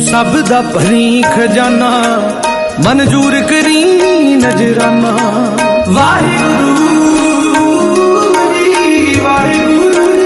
ਸਭ ਦਾ ਭਰੀ ਖਜ਼ਾਨਾ ਮਨਜ਼ੂਰ ਕਰੀ ਨਜ਼ਰਾਨਾ। ਵਾਹਿਗੁਰੂ ਵਾਹਿਗੁਰੂ।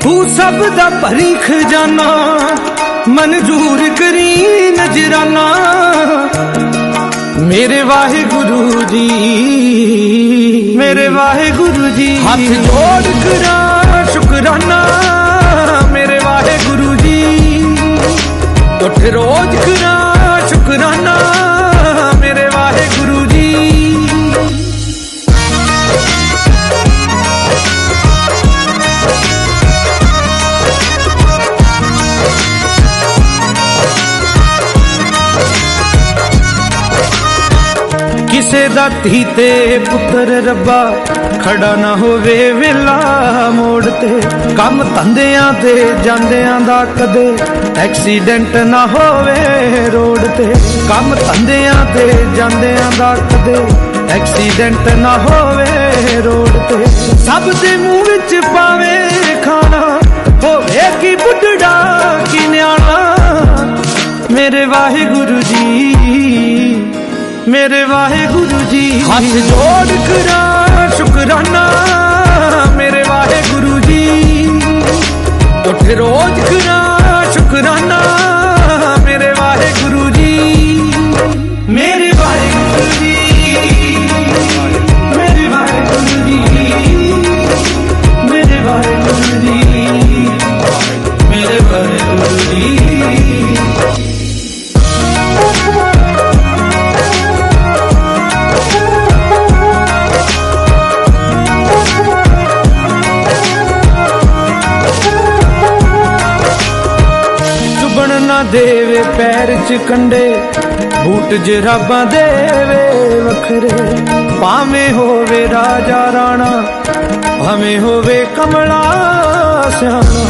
ਤੂੰ ਸਭ ਦਾ ਭਰੀ ਖਜ਼ਾਨਾ ਮਨਜ਼ੂਰ ਕਰੀ ਨਜ਼ਰਾਨਾ। ਮੇਰੇ ਵਾਹਿਗੁਰੂ ਜੀ ਮੇਰੇ ਵਾਹਿਗੁਰੂ ਜੀ। ਹੱਥ ਜੋੜ ਕਰਾਂ ਸ਼ੁਕਰਾਨਾ। ਉੱਠ ਰੋਜ਼ ਕਰਾਂ ਸ਼ੁਕਰਾਨਾ ਮੇਰੇ ਵਾਹਿਗੁਰੂ ਜੀ। ਕਿਸੇ ਦਾ ਧੀ ਤੇ ਪੁੱਤਰ ਰੱਬਾ ਖੜਾ ਨਾ ਹੋਵੇ ਵੇਲਾ ਮੋੜ ਤੇ। ਕੰਮ ਧੰਦਿਆਂ ਤੇ, ਜਾਂਦਿਆਂ ਦਾ ਕਦੇ। ਐਕਸੀਡੈਂਟ ਨਾ ਹੋਵੇ ਰੋਡ ਤੇ। ਕੰਮ ਧੰਦਿਆਂ ਤੇ, ਜਾਂਦਿਆਂ ਦਾ ਕਦੇ। ਐਕਸੀਡੈਂਟ ਨਾ ਹੋਵੇ ਰੋਡ ਤੇ। ਸਭ ਦੇ ਮੂੰਹ ਵਿੱਚ ਪਾਵੇ ਖਾਣਾ। ਹੋਵੇ ਕੀ ਬੁੱਢੜਾ, ਕੀ ਨਿਆਣਾ। ਮੇਰੇ ਵਾਹਿਗੁਰੂ ਜੀ, ਮੇਰੇ ਵਾਹਿਗੁਰੂ ਜੀ। ਹੱਥ ਜੋੜ ਕਰਾਂ। ਸ਼ੁਕਰਾਨਾ ਮੇਰੇ ਵਾਹਿਗੁਰੂ ਜੀ। ਉੱਠ ਰੋਜ਼ ਕਰਾਂ ਸ਼ੁਕਰਾਨਾ। ਦੇਵੇ ਪੈਰ ਚ ਕੰਡੇ, ਬੂਟ ਜਰਾਬਾਂ ਦੇਵੇ ਵੱਖਰੇ। ਭਾਵੇਂ ਹੋਵੇ ਰਾਜਾ ਰਾਣਾ, ਭਾਵੇਂ ਹੋਵੇ ਕਮਲਾ ਸਿਆਣਾ।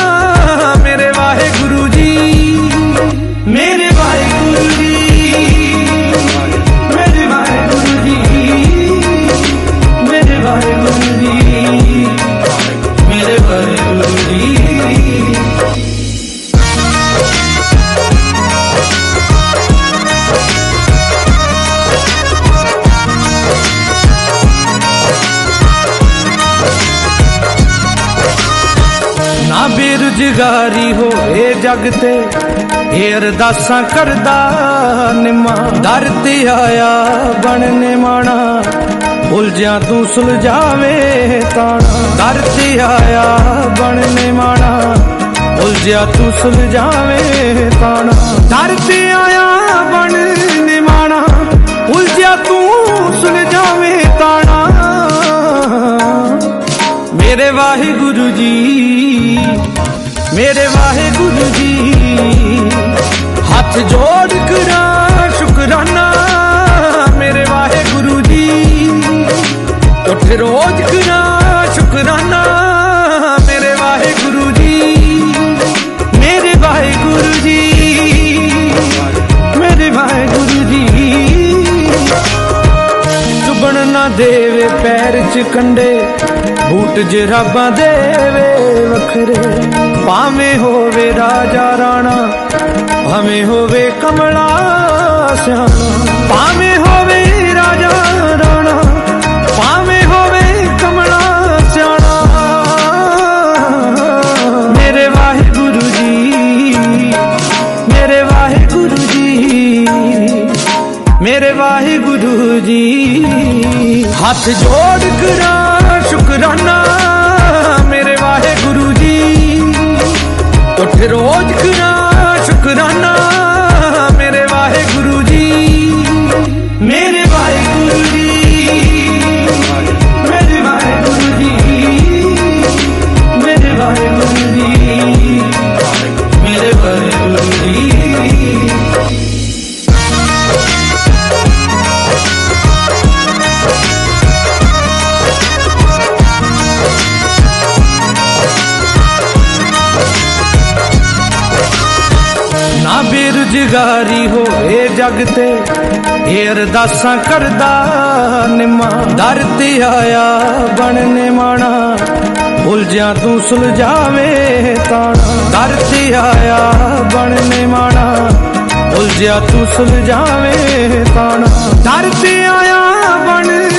ਨਾ ਬੇਰੁਜ਼ਗਾਰੀ ਹੋਵੇ ਜਗ ਤੇ ਇਹ ਅਰਦਾਸਾਂ ਕਰਦਾ ਨਿਮਾ ਦਰ ਤੇ ਆਇਆ ਬਣ ਨਿਮਾਣਾ ਉਲਝਿਆ ਤੂੰ ਸੁਲਝਾਵੇ ਤਾਣਾ ਦਰ ਤੇ ਆਇਆ ਬਣ ਨਿਮਾਣਾ ਉਲਝਿਆ ਤੂੰ ਸੁਲਝਾਵੇ ਤਾਣਾ ਦਰ ਤੇ ਆਇਆ ਬਣ ਨਿਮਾਣਾ ਉਲਝਿਆ ਤੂੰ ਸੁਲਝਾਵੇ ਤਾਣਾ ਮੇਰੇ ਵਾਹਿਗੁਰੂ ਜੀ ਮੇਰੇ ਵਾਹਿਗੁਰੂ ਜੀ, ਹੱਥ ਜੋੜ ਕਰਾਂ, ਸ਼ੁਕਰਾਨਾ। ਮੇਰੇ ਵਾਹਿਗੁਰੂ ਜੀ, ਉੱਠ ਰੋਜ਼ ਕਰਾਂ, ਸ਼ੁਕਰਾਨਾ। ਮੇਰੇ ਵਾਹਿਗੁਰੂ ਜੀ, ਮੇਰੇ ਵਾਹਿਗੁਰੂ ਜੀ, ਮੇਰੇ ਵਾਹਿਗੁਰੂ ਜੀ। ਚੁਬਣ ਨਾ ਦੇਵੇ ਪੈਰ ਚ ਕੰਡੇ, ਬੂਟ ਜਰਾਬਾਂ ਦੇਵੇ ਵੱਖਰੇ। ਭਾਵੇਂ ਹੋਵੇ ਰਾਜਾ ਰਾਣਾ, ਭਾਵੇਂ ਹੋਵੇ ਕਮਲਾ ਸਿਆਣਾ, ਭਾਵੇਂ ਹੋਵੇ ਰਾਜਾ ਰਾਣਾ, ਭਾਵੇਂ ਹੋਵੇ ਕਮਲਾ ਸਿਆਣਾ। ਮੇਰੇ ਵਾਹਿਗੁਰੂ ਜੀ, ਮੇਰੇ ਵਾਹਿਗੁਰੂ ਜੀ, ਮੇਰੇ ਵਾਹਿਗੁਰੂ ਜੀ, ਹੱਥ ਜੋੜ ਕਰਾਂ, ਸ਼ੁਕਰਾਨਾ ਬੇਰੁਜ਼ਗਾਰੀ ਹੋਵੇ ਜਗ ਤੇ। ਇਹ ਅਰਦਾਸਾਂ ਕਰਦਾ ਨਿਮਾ। ਦਰ ਤੇ ਆਇਆ ਬਣਨੇ ਮਾਣਾ ਉਲਝਾਂ ਤੂੰ ਸੁਲਝਾਵੇ ਤਾਣਾ। ਦਰ ਤੇ ਆਇਆ ਬਣਨੇ ਮਾਣਾ ਉਲਝਿਆ ਤੂੰ ਸੁਲਝਾਵੇ ਤਾਣਾ। ਦਰ ਤੇ ਆਇਆ ਬਣਨੇ